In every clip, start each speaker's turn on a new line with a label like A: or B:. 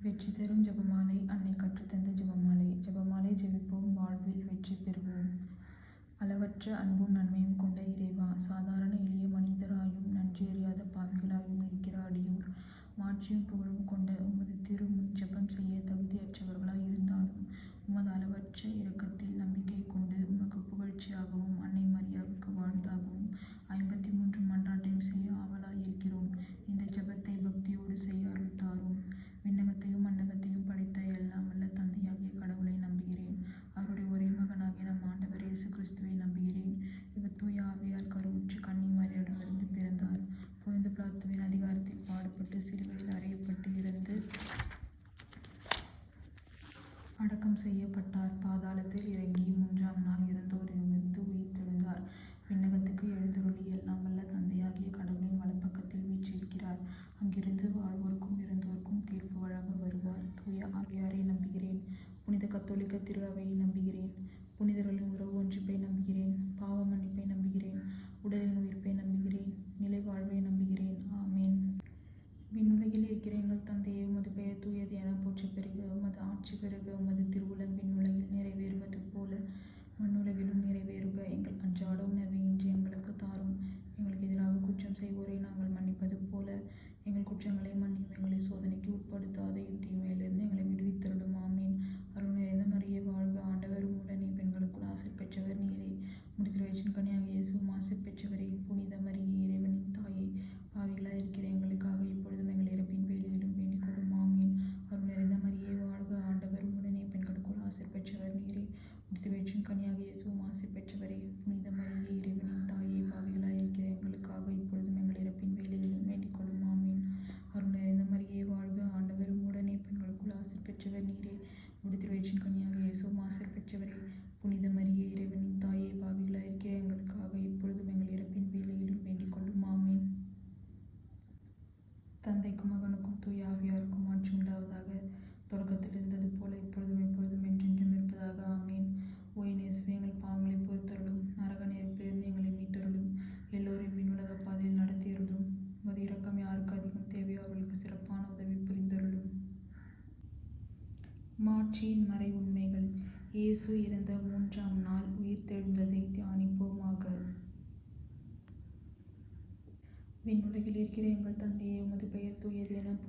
A: வெற்றி தரும் ஜெபமாலை அன்னை கற்றுத்தந்த ஜெபமாலை. ஜெபமாலை ஜெபிப்போம் வாழ்வில் வெற்றி பெறுவோம். அளவற்ற அன்பும் நன்மையும் கொண்ட இறைவா சாதாரண எளிய மனிதராயும் நன்றி அறியாத பாவிகளாயும் இருக்கிற அடியோர் மாட்சியும் புகழும் கொண்ட உமது திருமுன் ஜெபம் செய்ய தகுதியற்றவர்களாய் இருந்தாலும் உமது அளவற்ற இரக்கத்தில் நம்பிக்கை கொண்டு உமக்கு புகழ்ச்சியாகவும் அன்னை மரியாவுக்கு வாழ்ந்தாகவும் ஐம்பது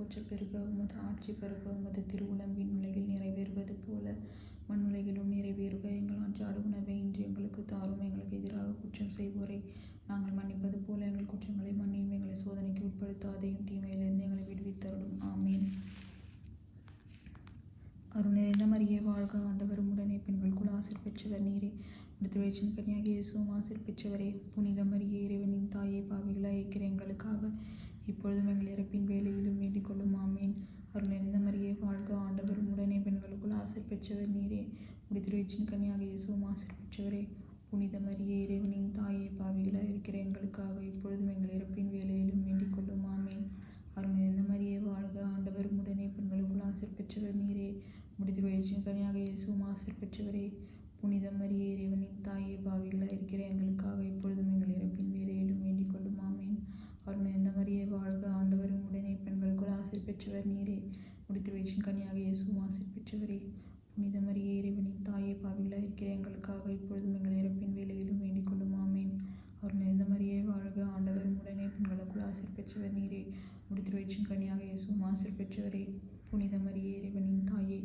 A: போற்ற பெருக உமது ஆட்சி பெருக உமது திருவுளம் விண்ணுலகில் நிறைவேறுவது போல மண்ணுலகிலும் நிறைவேறுக. எங்கள் அன்றாட உணவை இன்று எங்களுக்கு தாரும். எங்களுக்கு எதிராக குற்றம் செய்வோரை நாங்கள் மன்னிப்பது போல எங்கள் குற்றங்களை மன்னியும். எங்களை சோதனைக்கு உட்படுத்தாதையும் தீமையிலிருந்து எங்களை விடுவித்தருளும். ஆமீன். அருள் நிறைந்த மரியே வாழ்க ஆண்டவரும் உடனே. பெண்களுக்குள் ஆசிர் பெற்றவர் நீரே. திருவேச்சின் கன்னியாக இயேசுவும் ஆசிர் பெற்றவரே. புனித மரியே இறைவனின் தாயை பாவிகளாக இருக்கிற எங்களுக்காக இப்பொழுதும் எங்கள் இறப்பின் வேலையிலும் வேண்டிக் கொள்ளும். ஆமீன். அருள் நிறைந்த மரியே வாழ்க ஆண்டவரும் உடனே பெண்களுக்குள் ஆசை பெற்றவர் நீரே. திருவேச்சின் கனியாக இயேசுவும் ஆசை பெற்றவரே. புனித மரியே இறைவனின் தாயே பாவிகளாக இருக்கிற எங்களுக்காக இப்பொழுதும் எங்கள் இறப்பின் வேலையிலும் வேண்டிக் கொள்ளும். ஆமீன். அருள் நிறைந்த மரியே வாழ்க ஆண்டவரும் உடனே பெண்களுக்குள் ஆசீர் பெற்றவர் நீரே. முடித்து வயிற்றின் கனியாக இயேசுவும் ஆசை பெற்றவரே. புனித மரியே இறைவனின் தாயே பாவிகளாக இருக்கிற எங்களுக்காக இப்பொழுதும் எங்கள் இறப்பின் வேலையிலும் அவர் நிறைந்த வாழ்க. ஆண்டவரும் உடனே பெண்களுக்குள் ஆசிர் பெற்றவர் நீரே. முடித்து வயிற்றின் கனியாக இயேசுவும் ஆசிர் பெற்றவரே. புனித மரியே இறைவனின் தாயே பாவிகளாக இருக்கிற எங்களுக்காக இப்பொழுதும் எங்கள் இறப்பின் வேலையிலும் வேண்டிக் கொள்ளும். ஆமேன். அவர் நிறைந்த மரியே வாழ்க. ஆண்டவரும் உடனே பெண்களுக்குள் ஆசிர் பெற்றவர் நீரே. முடித்து வயிற்றின் கனியாக இயேசுவும் ஆசிர் பெற்றவரே. புனித மரியே இறைவனின் தாயே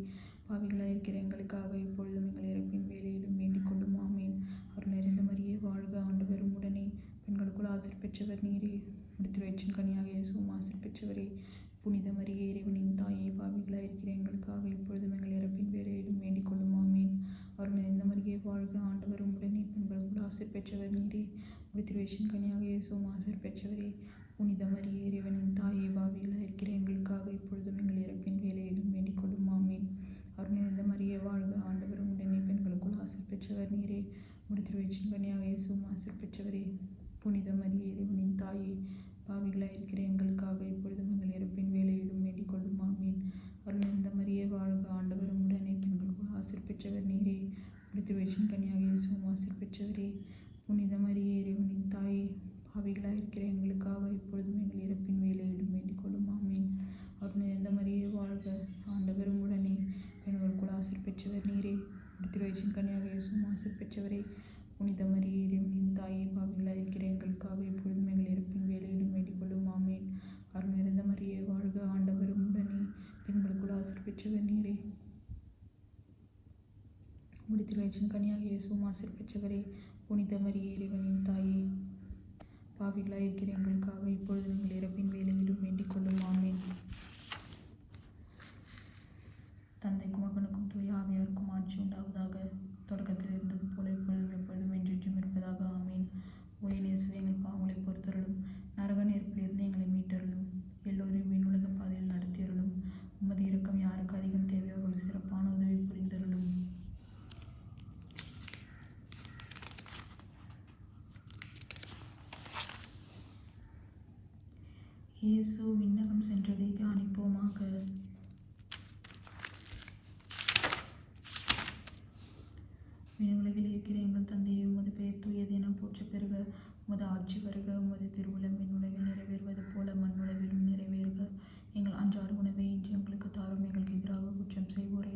A: பாவிகளாக இருக்கிற எங்களுக்காக இப்பொழுதும் எங்கள் இறப்பின் வேலையிலும் வேண்டிக் கொள்ளும். ஆமேன். அவர் நிறைந்த மரியே வாழ்க. ஆண்டவரும் உடனே பெண்களுக்குள் ஆசிர் பெற்றவர் நீரே. திருவெற்றின் வயிற்றின் கனியாக இயேசுவும் பெற்றவரே புனித மரியே இறைவனின் தாயே பாவிகளாக இருக்கிற எங்களுக்காக இப்பொழுதும் எங்கள் இறப்பின் வேலையிலும் வேண்டிக் கொள்ளும். ஆமீன். அருள் நிறைந்த மருகே வாழ்க ஆண்டவரும் உடனே பெண்களுக்குள் ஆசிர் பெற்றவர் நீரே. ஒரு வயிற்றின் கனியாக இயேசு ஆசிர் பெற்றவரே. புனித மரியே இறைவனின் தாயே பாவிகளாக இருக்கிற எங்களுக்காக இப்பொழுதும் எங்கள் இறப்பின் வேலையிலும் வேண்டிக் கொள்ளும். ஆமீன். அருள் நிறைந்த மரியே வாழ்க ஆண்டவரும் உடனே பெண்களுக்குள் ஆசிர் பெற்றவர் நீரே. ஒரு வயிற்றின் கனியாக இயேசு ஆசிர் பெற்றவரே. புனித மரியே இறைவனின் தாயே பாவிகளாக இருக்கிற எங்களுக்காக இப்பொழுதும் எங்கள் முடித்துகளைச்சின் கனியாக இயேசு மாசர் பெற்றவரே புனித மரிய இறைவனின் தாயே. பாவிகளா இருக்கிற எங்களுக்காக இப்பொழுது நீங்கள் இறப்பின் வேலையிலும் வேண்டிக் கொள்ளும். ஆமேன். தந்தைக்கும் மகனுக்கும் தூய ஆட்சி உண்டாவதாக தொடக்கத்தில் இயேசு விண்ணகம் சென்றதை தியானிப்போமாக. உலகில் இருக்கிற எங்கள் தந்தையை உமது பெயர் தூயது என போற்ற பெறுக. உமது ஆட்சி வருக. உமது மின் விண்ணுலகில் நிறைவேறுவது போல மண் மண்ணுலகிலும் நிறைவேறுக. எங்கள் அன்றாட உணவை இன்று எங்களுக்கு தாரும். எங்களுக்கு எதிராக குற்றம் செய்வோரை.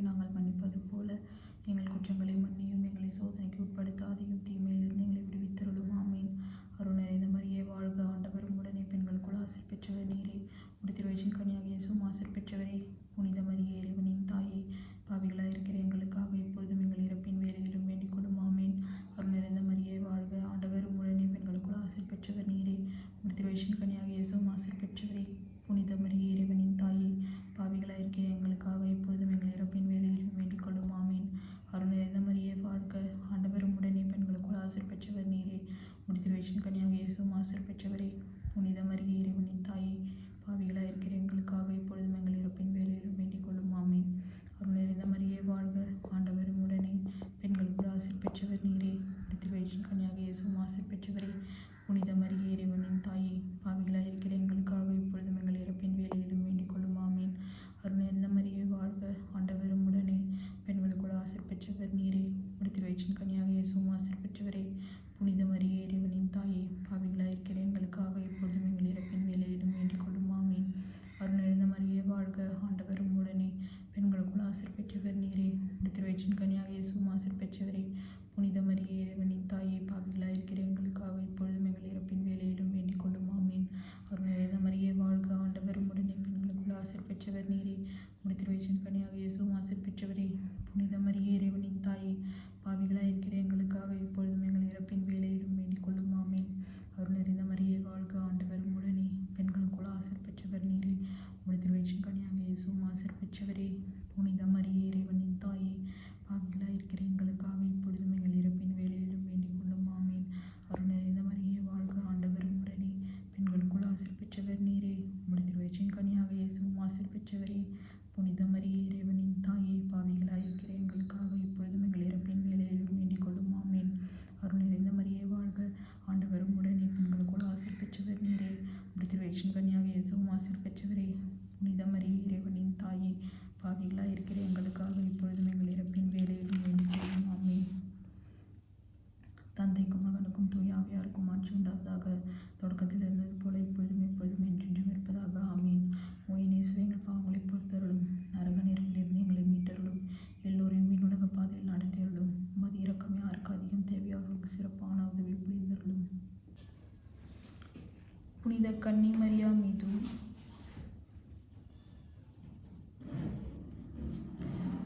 A: புனித கன்னிமரியா மீதும்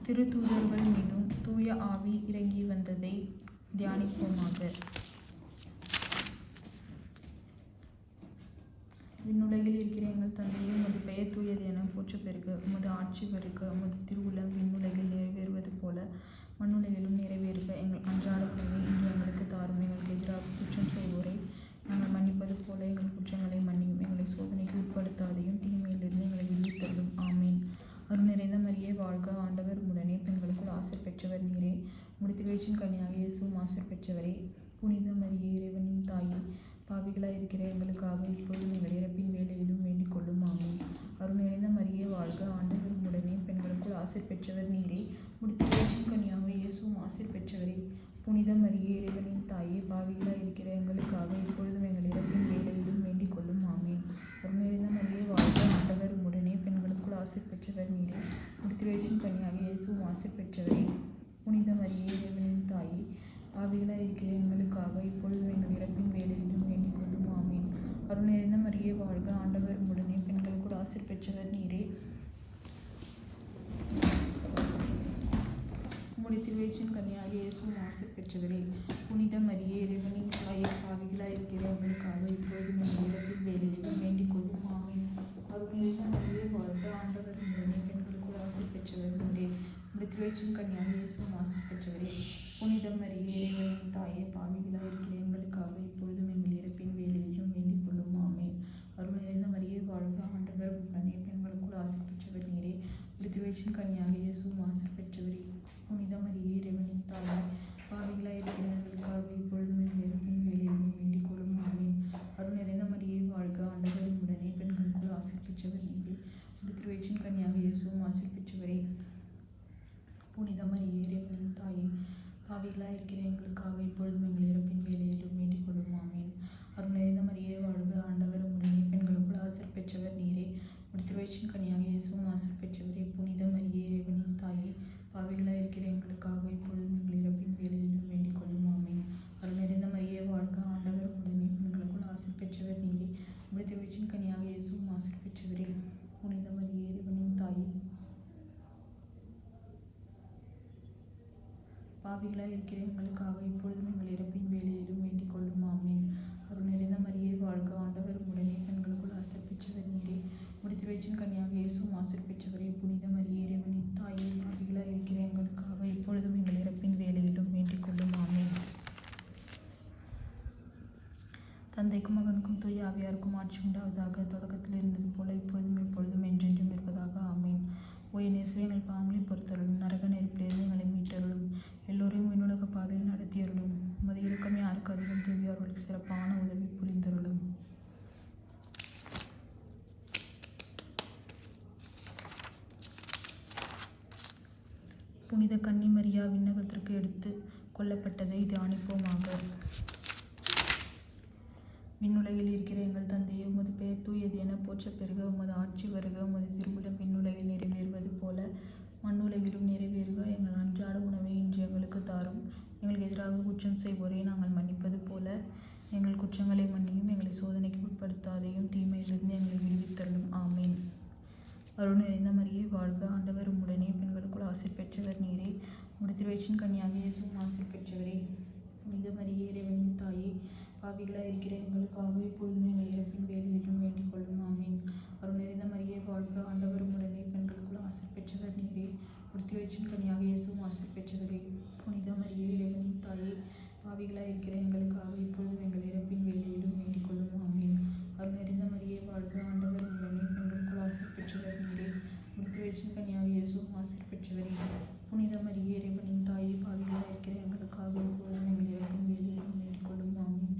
A: திருத்தூதர்கள் மீதும் தூய ஆவி இறங்கி வந்ததை தியானிப்போமாக. விண்ணுலகில் இருக்கிற எங்கள் தந்தையும் உமது பெயர் தூயது என போற்ற பெருக உமது ஆட்சி பெருக உமது திருவுளம் விண்ணுலகில் நிறைவேறுவது போல மண்ணுலகிலும் நிறைவேறுக. எங்கள் அன்றாட உணவை இன்று எங்களுக்கு தாரும். எங்களுக்கு எதிராக குற்றம் செய்வோரை நாங்கள் மன்னி என்பது போல எங்கள் குற்றங்களை மன்னியும். எங்களை சோதனைக்கு உட்படுத்தாதையும் தீமையிலிருந்து எங்களை விடுவித்தள்ளும் ஆமேன். அருள் நிறைந்த மரியே வாழ்க ஆண்டவர் உடனே பெண்களுக்குள் ஆசர் பெற்றவர் நீரே. முடித்துவேச்சின் கனியாக இயேசுவும் ஆசர் பெற்றவரே. புனித மரியே இறைவனின் தாயே. பாவிகளாக இருக்கிற எங்களுக்காக இப்போது எங்கள் இறப்பின் வேலையிலும் வேண்டிக் கொள்ளும். ஆமேன். அருள் நிறைந்த மரியே வாழ்க ஆண்டவர் உடனே பெண்களுக்குள் ஆசர் பெற்றவர் நீரே. முடித்துவேச்சின் கனியாக இயேசுவும் ஆசர் பெற்றவரே. புனிதம் மரியே இறைவனின் தாயே. பாவிகளாக இருக்கிற எங்களுக்காக இயேசுவின் கனியாக இயேசு ஆசை பெற்றவரே புனித மரியே தேவனின் தாயே ஆவிகளாக இருக்கிற எங்களுக்காக இப்பொழுது எங்கள் இறப்பின் வேலையிலும் வேண்டிக்கொள்ளும் ஆமீன். அருள் நிறைந்த மரியே வாழ்க ஆண்டவர். உடனே பெண்களுக்குள் ஆசை பெற்றவர் நீரே. முடித்து வேச்சின் கன்னியாக இயேசுவின் ஆசை பெற்றவரே. புனிதம் மரியே இறைவனின் தாயை பாவிகளாக இருக்கிற எங்களுக்காக இப்போது எங்கள் இறப்பின் வேலையிலும் வேண்டிக் கொள்ளும் ஆமீன். அருள் நிறைந்த மரியே வாழ்க ஆண்டவர். உடனே பெண்களுக்குள் ஆசிர் பெற்றவர் நீரே உம்முடைய திருவேற்றின் கன்னியாகிய பெற்றவரே. புனித மரியே தாயே பாவிகளாக இருக்கிறேன் எங்களுக்காக இப்பொழுதும் எங்கள் இறப்பின் வேலையிலும் வேண்டிக் கொள்ளும் ஆமீன் அருள் நிறைந்த மரியே வாழ்க ஆண்டவர் உடனே பெண்களுக்குள் ஆசிர் பெற்றவர் நீரே உம்முடைய திருவேற்றின் கன்னியாகிய இயேசுவும் ஆசிர் பெற்றவரே புனித மரியே இறைவனின் தாயே பாவிகளாய் இருக்கிற எங்களுக்காக இப்பொழுதும் எங்கள் இறப்பின் வேலையிலும் வேண்டிக் கொள்ளும் ஆமீன் அருள் நிறைந்த மரியே வாழ்க ஆண்டவர் உடனே பெண்களுக்குள் ஆசிர் பெற்றவர் நீரே உம்முடைய திருவேற்றின் கன்னியாகிய இயேசுவும் ஆசிர் பெற்றவரே புனித மரியே இறைவனின் தாயே பாவிகளாய் இருக்கிற எங்களுக்காக இப்பொழுதும் எங்கள் இறப்பின் வேலையிலும் வேண்டிக் கொள்ளும் ஆமீன் அருள் நிறைந்த மரியே வாழ்க ஆண்டவர் உடனே பெண்களுக்குள் ஆசிர் பெற்றவர் நீரே உடைய கனியாக இயேசுவும் ஆசிர் புனித மரியே இறைவனின் தாயே பாவிகளாக இருக்கிற எங்களுக்காக இப்பொழுதும் எங்கள் இறப்பின் வேலையிலும் வேண்டிக் கொள்ளும். ஆமீன். அருள் நிறைந்த மரியே வாழ்க ஆண்டவர் உடனே பெண்களுக்குள் ஆசிர் பெற்றவர் நீரே. உடைய திருவயிற்றின் கனியாக இயேசுவும் ஆசிர் பெற்றவரே. புனித மரியே இறைவனின் தாயே. பாவிகளாக இருக்கிற எங்களுக்காக இப்பொழுதும் எங்கள் இறப்பு வேலையிலும் வேண்டிக் கொள்ளும் ஆமீன் அருள் நிறைந்த மரியே வாழ்க ஆண்டவர் உடனே பெண்களுக்குள் ஆசிர் பெற்றவர் நீரே முடித்து வச்சின் கன்னியாக இயேசுவும் ஆசிர் பெற்றவரே புனித மரியே இறைவனின் தாயே பாவிகளாய் இருக்கிற எங்களுக்காக இப்பொழுதும் எங்கள் இறப்பின் வேலையிலும் வேண்டிக் கொள்ளும் ஆமீன் தந்தைக்கும் மகனுக்கும் தூய மாற்றி உண்டாவதாக தொடக்கத்தில் இருந்தது போல இப்பொழுதும் எப்பொழுதும் என்றென்றும் இருப்பதாக. ஆமீன். ஓய நெசுவைகள் எங்கள் பாவங்களை பொறுத்தருளும். நரக நெருப்பிலிருந்து எங்களை மீட்டருளும். எல்லோரையும் விண்ணுலக பாதையில் நடத்தியருளும். உமது இறக்கம் யாருக்கு அதிகம்? தேவையோ அவர்களுக்கு சிறப்பான உதவி புரிந்தருளும். புனித கன்னிமரியா விண்ணகத்திற்கு எடுத்து கொல்லப்பட்டதை தியானிப்போமாக. விண்ணுலகில் இருக்கிற எங்கள் தந்தையே உமது பெயர் தூயது என போற்றப் பெருக உமது ஆட்சி வருக உமது திருவுளம் விண்ணுலகில் நிறைவேறுவது போல மண்ணுலகிலும் நிறைவேறுக. எங்கள் அன்றாட உணவை இன்று எங்களுக்கு தாரும். எங்களுக்கு எதிராக குற்றம் செய்வோரை நாங்கள் மன்னிப்பது போல எங்கள் குற்றங்களை மன்னியும் எங்களை சோதனைக்கு உட்படுத்தாதையும் தீமையிலிருந்து எங்களை விடுவித்தள்ளும் ஆமீன். அருள் நிறைந்த மரியே வாழ்க. ஆண்டவர் உடனே பெண்களுக்குள் ஆசிர் பெற்றவர் நீரே. உம்முடைய திருவயிற்றின் கன்னியாக இயேசுவும் ஆசிர் பெற்றவரே. மிக மரியே இறைவனின் தாயே. பாவிகளாக இருக்கிற எங்களுக்காக இப்பொழுதும் எங்கள் இறப்பின் வேலையிலும் வேண்டிக் கொள்ளும். ஆமீன். அவர் நிறைந்த மரியே வாழ்க ஆண்டவர் உடனே பெண்களுக்குள் ஆசை பெற்றவர் நீரே. உடுத்தி வச்சின் கனியாக இயேசும் ஆசிர் பெற்றவரே. புனித மரியே இறைவனின் தாயே பாவிகளாக இருக்கிற எங்களுக்காக இப்பொழுதும் எங்கள் இறப்பின் வேலையிலும் வேண்டிக் கொள்ளும். ஆமீன். அவர் நிறைந்த மரியே வாழ்க ஆண்டவர் உடனே பெண்களுக்குள் ஆசை பெற்றவர் நீரே. உடுத்தி வச்சின் கனியாக இயேசுவும் ஆசை பெற்றவரே. புனித மரியே இறைவனின் தாயே பாவிகளாக இருக்கிற எங்களுக்காக இப்பொழுதும் எங்கள் இறப்பின் வேலையிலும் வேண்டிக் கொள்ளும் ஆமீன்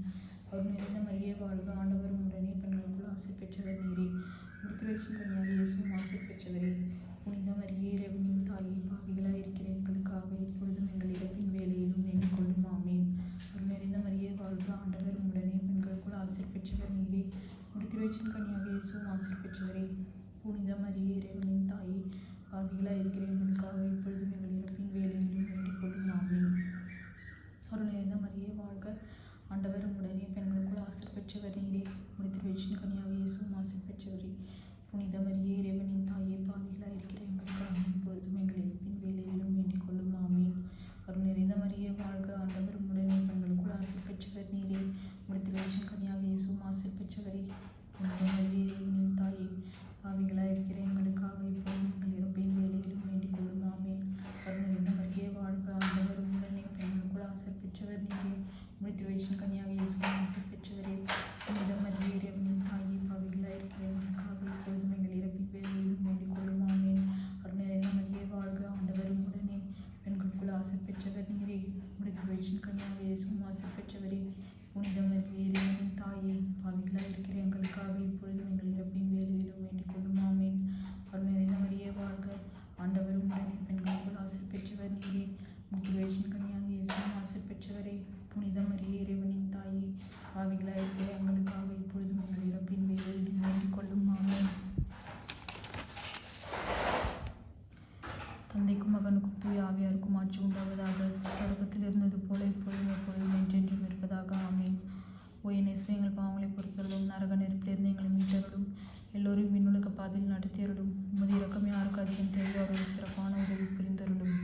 A: அருள் நிறைந்த மரியே வாழ்க ஆண்டவர் உடனே பெண்களுக்குள் ஆசிர் பெற்றவர் நீரே உடுத்தி வச்சின் கனியாக இயேசுவும் ஆசிர் பெற்றவரே புனித மரியே இறைவனின் தாயே பாவிகளாய் இருக்கிற எங்களுக்காக இப்பொழுதும் எங்கள் இறப்பின் வேலையிலும் வேண்டிக் கொள்ளும் ஆமீன் அருள் நிறைந்த மரியே வாழ்க ஆண்டவர் உடனே பெண்களுக்குள் ஆசிர் பெற்றவர் நீரே உடுத்தி வச்சின் கனியாக இயேசுவும் ஆசிர் பெற்றவரே புனித மரியே இறைவனின் தாயே பாவிகளாய் இருக்கிற எங்களுக்காக இப்பொழுதும் எங்கள் இறப்பின் வேலையிலும் வேண்டிக் கொள்ளும் ஆமீன் அருள் நிறைந்த மரியே வாழ்க ஆண்டவர் உடனே பெண்களுக்குள் ஆசிர் பெற்றவர் நீரே முடித்து வச்சின் கனியாக இயேசுவும் ஆசிர் பெற்றவரே புனித மரியே இறைவனின் தாயே பாவிகளாய் இருக்கிற எங்களுக்காக இப்பொழுதும் எங்கள் இறப்பின் வேலையிலும் வேண்டிக் கொள்ளும் ஆமீன் அருள் நிறைந்த மரியே வாழ்க ஆண்டவர் உடனே பெண்களுக்குள் ஆசிர் பெற்றவர் நீரே முடித்து வச்சின் கனியாக இயேசுவும் ஆசிர் பெற்றவரே புனித மரியே இறைவனின் தாயே பாவிகளாய் இருக்கிற எங்களுக்காக இப்பொழுதும் எங்கள் இறப்பின் வேலையிலும் வேண்டிக் கொள்ளும் ஆமீன் அருள் நிறைந்த மரியே வாழ்க ஆண்டவர் உடனே பெண்களுக்குள் ஆசிர் பெற்றவர் நீரே முடித்து வச்சின் கனியாக இயேசுவும் ஆசிர் பெற்றவரே புனித மரியே இறைவனின் தாயே பாவிகளாய் இருக்கிற எங்களுக்காக இப்பொழுதும் எங்கள் இறப்பின் வேலையிலும் வேண்டிக் கொள்ளும் ஆமீன் அருள் நிறைந்த மரியே வாழ்க ஆண்டவர் உடனே பெண்களுக்குள் ஆசிர் பெற்றவர் நீரே முடித்து வச்சின் கனியாக இயேசுவும் ஆசிர் பெற்றவரே புனித மரியே இறைவனின் தாயே பாவிகளாய் இருக்கிற எங்களுக்காக இப்பொழுதும் எங்கள் இறப்பின் வேலையிலும் வேண்டிக் கொள்ளும் ஆமீன் அருள் நிறைந்த மரியே வாழ்க ஆண்டவர் உடனே பெண்களுக்குள் ஆசிர் பெற்றவர் நீரே முடித்து வச்சின் கனியாக இயேசுவும் ஆசிர் பெற்றவரே புனித மரியே இறைவனின் தாயே பாவிகளாய் இருக்கிற எங்களுக்காக இப்பொழுதும் எங்கள் இறப்பின் வேலையிலும் வேண்டிக் கொள்ளும் ஆமீன் தந்தைக்கும் மகன் மகனுக்கும் தூய ஆவியாருக்கும் ஆட்சி உண்டாவதாக தொடக்கத்தில் இருந்தது போல இப்பொழுதும் எப்பொழுதும் என்றென்றும் இருப்பதாக ஆமேன் ஓ என் இயேசுவே எங்கள் பாவங்களை பொறுத்தருளும் நரக நெருப்பிலிருந்து எங்களை மீட்டருளும் எல்லோரும் விண்ணுலக பாதையில் நடத்தியருளும் உமது இரக்கம் யாருக்கு அதிகம் தேவையோ அவர்களுக்கு சிறப்பான உதவி புரிந்தருளும்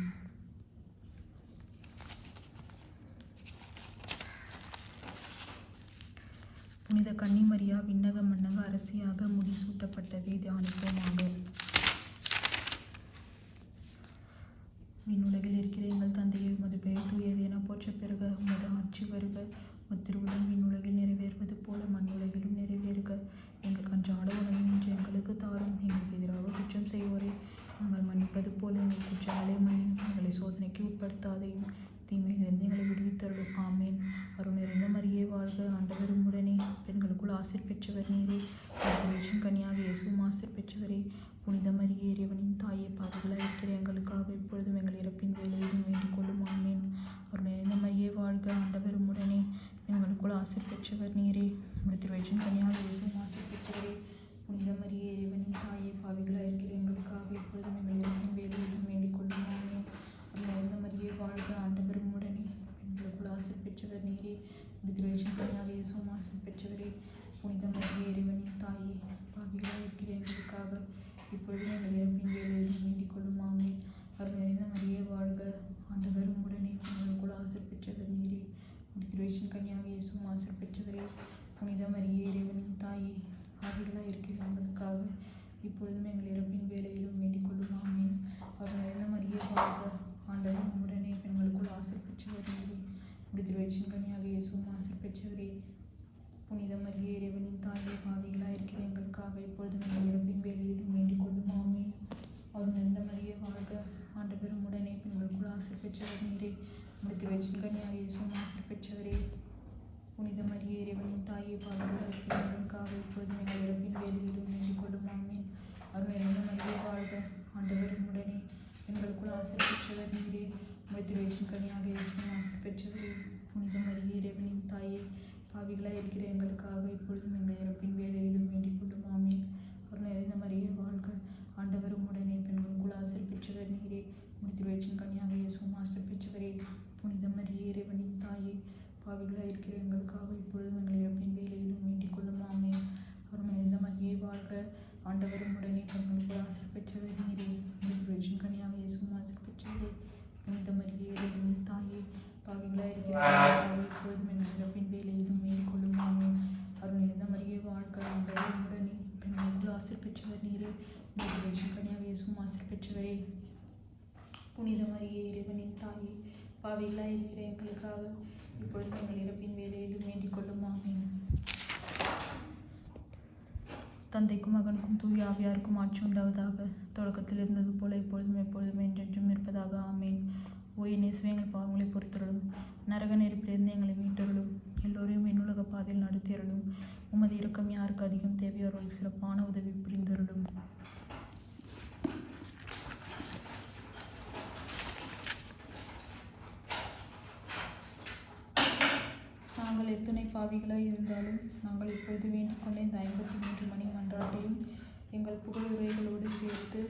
A: புனித கன்னிமரியா விண்ணக மன்னக அரசியாக முடிசூட்டப்பட்டதை தியானிப்போமாக விண்ணுலகில் இருக்கிற எங்கள் தந்தையை உமது பெயர் தூயது என போற்ற பிறகு. உமது ஆட்சி வருக. உமது திருவுளம் விண்ணுலகில் நிறைவேறுவது போல மண்ணுலகிலும் நிறைவேறுக எங்கள் அன்றாட உணவை இன்று எங்களுக்கு தாரும் எங்களுக்கு எதிராக குற்றம் செய்வோரை நாங்கள் மன்னிப்பது போல எங்கள் குற்றங்களை மன்னியும் எங்களை சோதனைக்கு உட்படுத்தாதையும் தீமையிலிருந்து எங்களை விடுவித்தருளும் ஆமேன் அருள் நிறைந்த மரியே வாழ்க ஆண்டவரும் உடனே பெண்களுக்குள் ஆசிர் பெற்றவர் நீரே கனியாக இயேசு ஆசிர் பெற்றவரே புனித மரிய இறைவனின் தாயை பாதுகளாக இருக்கிற எங்களுக்காக இப்பொழுதும் எங்கள் இறப்பின் வேலையிலும் வேண்டிக் கொள்ளும். ஆமேன். அவர் நிறைந்த மரியே வாழ்க ஆண்டவரும் உடனே எங்களுக்குள் ஆசை பெற்றவர் நீரே. திருவச்சின் கனியாக இயேசு மாஸ்டர் பெற்றவரே புனித மரிய இறைவனின் தாயை பாவிகளாக இருக்கிற எங்களுக்காக இப்பொழுதும் எங்கள் இறப்பின் வேலையிலும் வேண்டிக் கொள்ளும். ஆமேன். அவர் நிறைந்த மரியே வாழ்க ஆண்டவரும் உடனே எங்களுக்குள் ஆசை பெற்றவர் நீரே. திருவச்சின் கனியாக இயேசு மாஸ்டர் பெற்றவரே. புனித இறைவனின் தாயே பாவிகளாக இருக்கிற எங்களுக்காக இப்பொழுதும் எங்கள் இறப்பின் வேலையிலும் வேண்டிக் கொள்ளும் ஆமே அவர் நிறைந்த மரியே வாழ்க. ஆண்டவரும் உடனே பெண்களுக்குள் ஆசர் பெற்றவர் நீரே. திருவச்சின் கனியாக இயேசும் ஆசிர் பெற்றவரே. புனிதம் அறிய இறைவனின் தாயே பாவிகளாக இருக்கிற எங்களுக்காக இப்பொழுதும் எங்கள் இறப்பின் வேலையிலும் வேண்டிக் கொள்ளும் ஆமேன் அவர் நிறைந்த மரியே வாழ்க. ஆண்டவரும் உடனே பெண்களுக்குள் ஆசை பெற்றவர் நீரே. திருவச்சின் கனியாக இயேசும் ஆசிர் பெற்றவரே. புனித மரியே இறைவனின் தாயை பாவிகளாக இருக்கிற எங்களுக்காக இப்பொழுதும் எங்கள் இறப்பின் வேலையிலும் வேண்டிக் கொள்ளும். அவர் நிறைந்த மரிய வாழ்க. ஆண்டவரும் உடனே பெண்களுக்குள் ஆசிர் பெற்றவர் நீரை முடித்து வச்சின். கனியாக இயேசும் ஆசிர் பெற்றவரே. புனித மரிய இறைவனின் தாயை பாவிகளாக இருக்கிற எங்களுக்காக இப்பொழுது எங்கள் இறப்பின் வேலையிலும் வேண்டிக் கொள்ளும். அவர் நிறைந்த மரிய வாழ்க. ஆண்டவரும் உடனே பெண்களுக்குள் ஆசிர் பெற்றவர் நீரே முடித்து வச்சின். கனியாக இயேசும் ஆசிர் பெற்றவரே. புனித மரியே இறைவனின் தாயை பாவிகளாக இருக்கிற எங்களுக்காக இப்பொழுதும் எங்கள் இறப்பின் வேலையிலும் வேண்டிக் கொள்ளும். ஆமேன். அவர் நிறைந்த மாதிரியே வாழ்க. ஆண்டவரும் உடனே பெண்களுக்குள் ஆசிர் பெற்றவர் நீரே. முடித்து வச்சின் கனியாக இயேசுவும் பெற்றவரே. புனித மரியே இறைவனின் தாயே. பாவிகளாக இருக்கிற எங்களுக்காக இப்பொழுதும் எங்கள் இறப்பின் வேலையிலும் வேண்டிக் கொள்ளும். ஆமேன். அவர் நிறைந்த மாதிரியே வாழ்க. ஆண்டவரும் உடனே பெண்களுக்குள் ஆசிர் பெற்றவர் நீரே. முடித்து வச்சின் கனியாக இயேசுவும் பெற்றவரே. புனித மரியே இறைவனின் தாயே. பாவிகளாக இருக்கிற எங்களுக்காக இப்பொழுதும் எங்கள் இறப்பின் வேலையிலும் வேண்டிக் கொள்ளும் ஆமேன் அருள் நிறைந்த மரியே வாழ்க ஆண்டவரும் உடனே பெண்களுக்குள் ஆசிர் பெற்றவர் நீரே முடித்து சும்மா கனியாக பெற்றவரே புனித மரியே இறைவனின் தாயே பாவிகளாக இருக்கிற எங்களுக்காக இப்பொழுது எங்கள் இறப்பின் வேலையிலும் வேண்டிக் கொள்ளும்? ஆமேன். தந்தைக்கும் மகனுக்கும் தூய் ஆவியாருக்கும் ஆட்சி உண்டாவதாக தொடக்கத்தில் இருந்தது போல இப்பொழுதும் எப்பொழுதும் என்றென்றும் இருப்பதாக. ஆமேன். ஓ எங்கள் பாவங்களை பொறுத்தருளும். நரக நெருப்பிலிருந்து எங்களை மீட்டருளும். எல்லோரையும் விண்ணுலக பாதையில் நடத்தியருளும். உமது இறக்கம் யாருக்கு அதிகம்? தேவையோ அவர்களுக்கு சிறப்பான உதவி புரிந்தருளும் நாங்கள் எத்தனை பாவிகளாய் இருந்தாலும் நாங்கள் இப்பொழுது வேண்டிக்கொண்ட இந்த ஐம்பத்தி மூன்று மணி மன்றாட்டையும் எங்கள் புகழுரைகளோடு சேர்த்து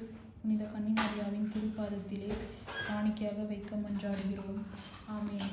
A: புனித கன்னிமரியாவின் திருப்பாதத்திலே காணிக்கையாக வைக்க மன்றாடுகிறோம். ஆமென்.